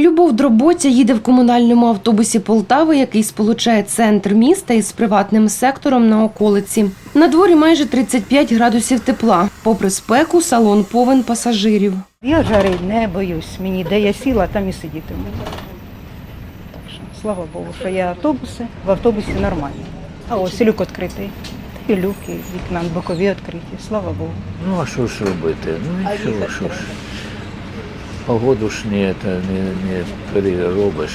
Любов Дроботя їде в комунальному автобусі Полтави, який сполучає центр міста із приватним сектором на околиці. На дворі майже 35 градусів тепла. Попри спеку, салон повен пасажирів. Я жари не боюсь. Мені де я сіла, там і сидітиму. Так що, слава Богу, що є автобуси. В автобусі нормально. А ось люк відкритий. І люки, вікна бокові відкриті. Слава Богу. Ну а що ж робити? Ну і що, що ж. Погоду ж не, це, не, не переробиш.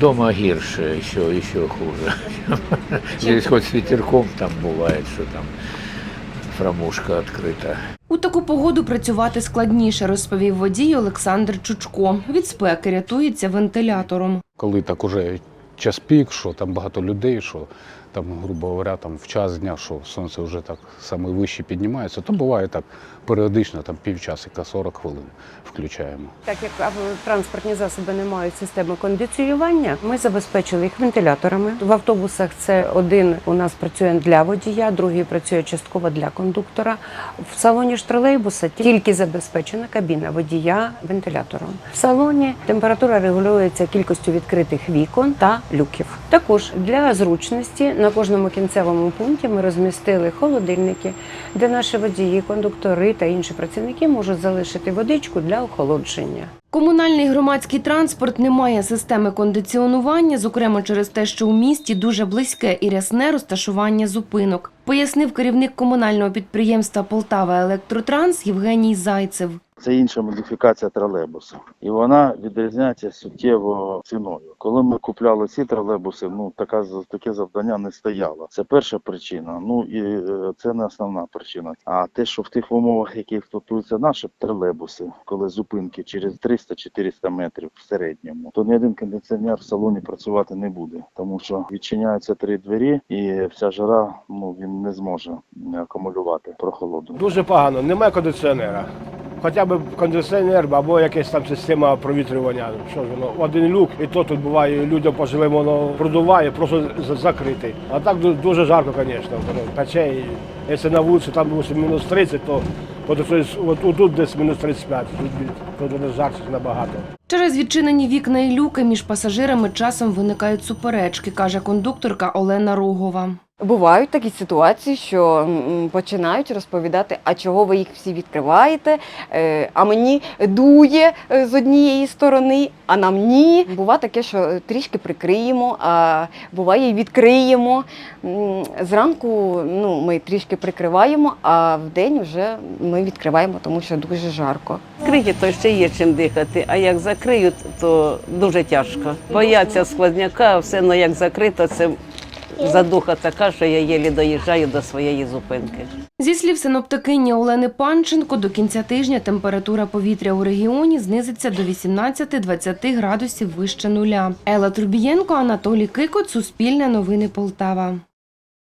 Дома гірше, ще, ще хуже. Здесь хоч з вітерком там буває, що там фрамушка відкрита. У таку погоду працювати складніше, розповів водій Олександр Чучко. Від спеки рятується вентилятором. коли так уже час пік, що там багато людей, що там, грубо говоря, там в час дня, що сонце вже так саме вище піднімається, то буває так періодично, там півчасика, 40 хвилин включаємо. Так як транспортні засоби не мають системи кондиціювання, ми забезпечили їх вентиляторами. В автобусах це один у нас працює для водія, другий працює частково для кондуктора. В салоні ж тролейбуса тільки забезпечена кабіна водія вентилятором. В салоні температура регулюється кількістю відкритих вікон та люків. Також для зручності на кожному кінцевому пункті ми розмістили холодильники, де наші водії, кондуктори та інші працівники можуть залишити водичку для охолодження. Комунальний громадський транспорт не має системи кондиціонування, зокрема через те, що у місті дуже близьке і рясне розташування зупинок, пояснив керівник комунального підприємства Полтава Електротранс Євгеній Зайцев. Це інша модифікація тролейбуса, і вона відрізняється суттєво ціною. Коли ми купляли ці тролейбуси, ну така таке завдання не стояло. Це перша причина. Ну і е, це не основна причина. А те, що в тих умовах, яких стосуються наші тролейбуси, коли зупинки через 300-400 метрів в середньому, то ні один кондиціонер в салоні працювати не буде, тому що відчиняються три двері, і вся жара ну він не зможе акумулювати прохолоду. Дуже погано, немає кондиціонера. Хоча б кондиціонер або якась там система провітрювання. Що ж воно, один люк, і то тут буває, людям поживим воно продуває, просто закритий. А так дуже жарко, звісно, пече. Якщо на вулиці там буде мінус 30, то от, тут десь мінус 35, тут, буде жарче набагато. Через відчинені вікна і люки між пасажирами часом виникають суперечки, каже кондукторка Олена Рогова. Бувають такі ситуації, що починають розповідати, а чого ви їх всі відкриваєте, Е, а мені дує е, з однієї сторони, а нам ні. Буває таке, що трішки прикриємо, а буває і відкриємо. Зранку ну, ми трішки прикриваємо, а вдень вже ми відкриваємо, тому що дуже жарко. Відкриті, то ще є чим дихати, а як закриють, то дуже тяжко. Бояться сквозняка, а все ну, як закрито, це задуха така, що я єлі доїжджаю до своєї зупинки. Зі слів синоптикині Олени Панченко, до кінця тижня температура повітря у регіоні знизиться до 18-20 градусів вище нуля. Елла Трубієнко, Анатолій Кикот, Суспільне новини Полтава.